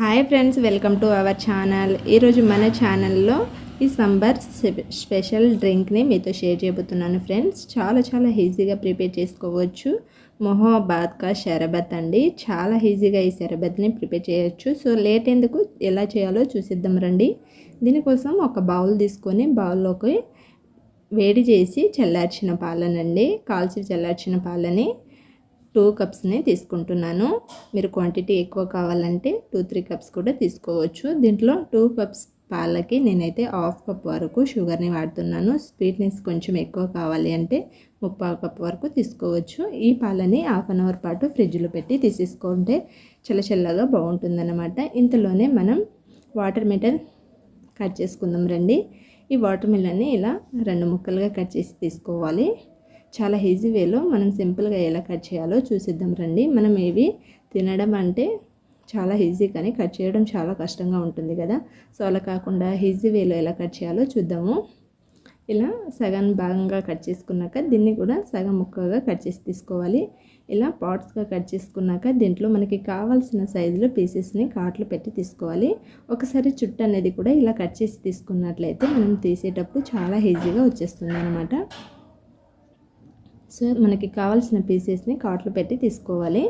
Hi friends welcome to our channel ఈరోజు మన ఛానల్లో ఈ సంబర్ స్పెషల్ డ్రింక్ని మీతో షేర్ చేయబోతున్నాను ఫ్రెండ్స్ చాలా చాలా ఈజీగా ప్రిపేర్ చేసుకోవచ్చు. మొహబాద్కా షరబత్ అండి. చాలా ఈజీగా ఈ షరబత్ని ప్రిపేర్ చేయొచ్చు. సో లేట్ ఎందుకు ఎలా చేయాలో చూసిద్దాం రండి. దీనికోసం ఒక బౌల్ తీసుకొని బౌల్లోకి వేడి చేసి చల్లార్చిన పాలనండి. కాల్చి చల్లార్చిన పాలని టూ కప్స్నే తీసుకుంటున్నాను. మీరు క్వాంటిటీ ఎక్కువ కావాలంటే టూ త్రీ కప్స్ కూడా తీసుకోవచ్చు. దీంట్లో టూ కప్స్ పాలకి నేనైతే హాఫ్ కప్ వరకు షుగర్ని వాడుతున్నాను. స్వీట్నెస్ కొంచెం ఎక్కువ కావాలి అంటే ముప్పావు కప్ వరకు తీసుకోవచ్చు. ఈ పాలని హాఫ్ అన్ అవర్ పాటు ఫ్రిడ్జ్లో పెట్టి తీసేసుకుంటే చల్లచల్లగా బాగుంటుందన్నమాట. ఇంతలోనే మనం వాటర్ మిలన్ కట్ చేసుకుందాం రండి. ఈ వాటర్ మిలన్ని ఇలా రెండు ముక్కలుగా కట్ చేసి తీసుకోవాలి. చాలా ఈజీ వేలో మనం సింపుల్గా ఎలా కట్ చేయాలో చూసిద్దాం రండి. మనం ఇవి తినడం అంటే చాలా ఈజీ కానీ కట్ చేయడం చాలా కష్టంగా ఉంటుంది కదా. సో అలా కాకుండా ఈజీ వేలో ఎలా కట్ చేయాలో చూద్దాము. ఇలా సగం భాగంగా కట్ చేసుకున్నాక దీన్ని కూడా సగం ముక్కగా కట్ చేసి తీసుకోవాలి. ఇలా పార్ట్స్గా కట్ చేసుకున్నాక దీంట్లో మనకి కావాల్సిన సైజులో పీసెస్ని కాట్లు పెట్టి తీసుకోవాలి. ఒకసారి చుట్టు అనేది కూడా ఇలా కట్ చేసి తీసుకున్నట్లయితే మనం తీసేటప్పుడు చాలా ఈజీగా వచ్చేస్తుంది అనమాట సో మనకి కావాల్సిన పీసెస్ని కాట్లు పెట్టి తీసుకోవాలి.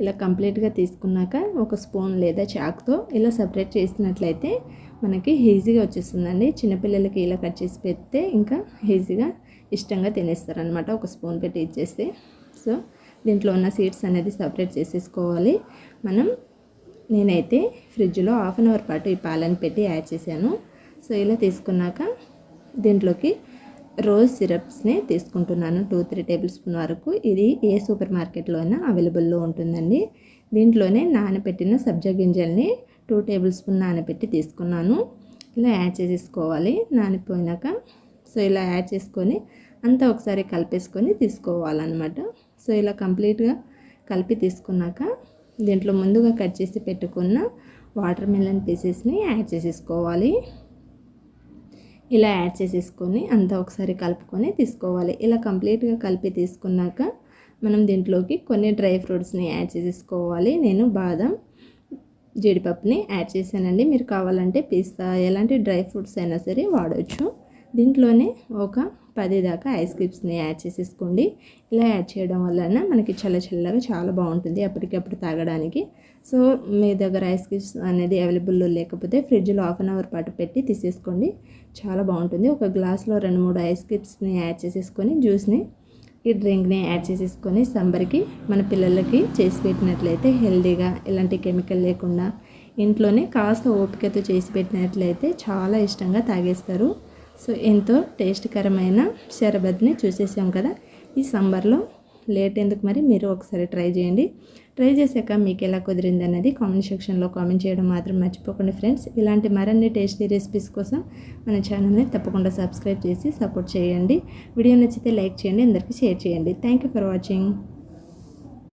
ఇలా కంప్లీట్గా తీసుకున్నాక ఒక స్పూన్ లేదా చాక్తో ఇలా సపరేట్ చేసినట్లయితే మనకి ఈజీగా వచ్చేస్తుందండి. చిన్నపిల్లలకి ఇలా కట్ చేసి పెడితే ఇంకా ఈజీగా ఇష్టంగా తినేస్తారనమాట ఒక స్పూన్ పెట్టి ఇచ్చేస్తే. సో దీంట్లో ఉన్న సీడ్స్ అనేది సపరేట్ చేసేసుకోవాలి. మనం నేనైతే ఫ్రిడ్జ్లో హాఫ్ అన్ అవర్ పాటు ఈ పాలను పెట్టి యాడ్ చేశాను. సో ఇలా తీసుకున్నాక దీంట్లోకి రోజ్ సిరప్స్ని తీసుకుంటున్నాను టూ త్రీ టేబుల్ స్పూన్ వరకు. ఇది ఏ సూపర్ మార్కెట్లో అయినా అవైలబుల్లో ఉంటుందండి. దీంట్లోనే నానబెట్టిన సబ్జా గింజల్ని టూ టేబుల్ స్పూన్ నానబెట్టి తీసుకున్నాను. ఇలా యాడ్ చేసేసుకోవాలి. నానిపోయినాక సో ఇలా యాడ్ చేసుకొని అంతా ఒకసారి కలిపేసుకొని తీసుకోవాలన్నమాట. సో ఇలా కంప్లీట్గా కలిపి తీసుకున్నాక దీంట్లో ముందుగా కట్ చేసి పెట్టుకున్న వాటర్ మిలన్ పీసెస్ని యాడ్ చేసేసుకోవాలి. ఇలా యాడ్ చేసేసుకొని అంతా ఒకసారి కలుపుకొని తీసుకోవాలి. ఇలా కంప్లీట్గా కలిపి తీసుకున్నాక మనం దీంట్లోకి కొన్ని డ్రై ఫ్రూట్స్ని యాడ్ చేసేసుకోవాలి. నేను బాదం జీడిపప్పుని యాడ్ చేశానండి. మీరు కావాలంటే పిస్తా ఎలాంటి డ్రై ఫ్రూట్స్ అయినా సరే వాడవచ్చు దీంట్లోనే ఒక పది దాకా ఐస్ క్రీమ్స్ని యాడ్ చేసేసుకోండి. ఇలా యాడ్ చేయడం వలన మనకి చల్ల చల్లగా చాలా బాగుంటుంది అప్పటికప్పుడు తాగడానికి. సో మీ దగ్గర ఐస్ క్రీమ్స్ అనేది అవైలబుల్లో లేకపోతే ఫ్రిడ్జ్లో హాఫ్ అన్ అవర్ పాటు పెట్టి తీసేసుకోండి. చాలా బాగుంటుంది. ఒక గ్లాస్లో రెండు మూడు ఐస్ క్రీమ్స్ని యాడ్ చేసేసుకొని జ్యూస్ని ఈ డ్రింక్ని యాడ్ చేసేసుకొని సంబర్కి మన పిల్లలకి చేసి పెట్టినట్లయితే హెల్దీగా ఎలాంటి కెమికల్ లేకుండా ఇంట్లోనే కాస్త ఓపికతో చేసి పెట్టినట్లయితే చాలా ఇష్టంగా తాగేస్తారు. సో ఎంతో టేస్ట్కరమైన షరబత్ని చూసేసాం కదా. ఈ సంబర్లో లేట్ ఎందుకు మరి? మీరు ఒకసారి ట్రై చేయండి. ట్రై చేశాక మీకు ఎలా కుదిరింది అనేది కామెంట్ సెక్షన్లో కామెంట్ చేయడం మాత్రం మర్చిపోకండి ఫ్రెండ్స్. ఇలాంటి మరిన్ని టేస్టీ రెసిపీస్ కోసం మన ఛానల్ని తప్పకుండా సబ్స్క్రైబ్ చేసి సపోర్ట్ చేయండి. వీడియో నచ్చితే లైక్ చేయండి అందరికీ షేర్ చేయండి. Thank you for watching.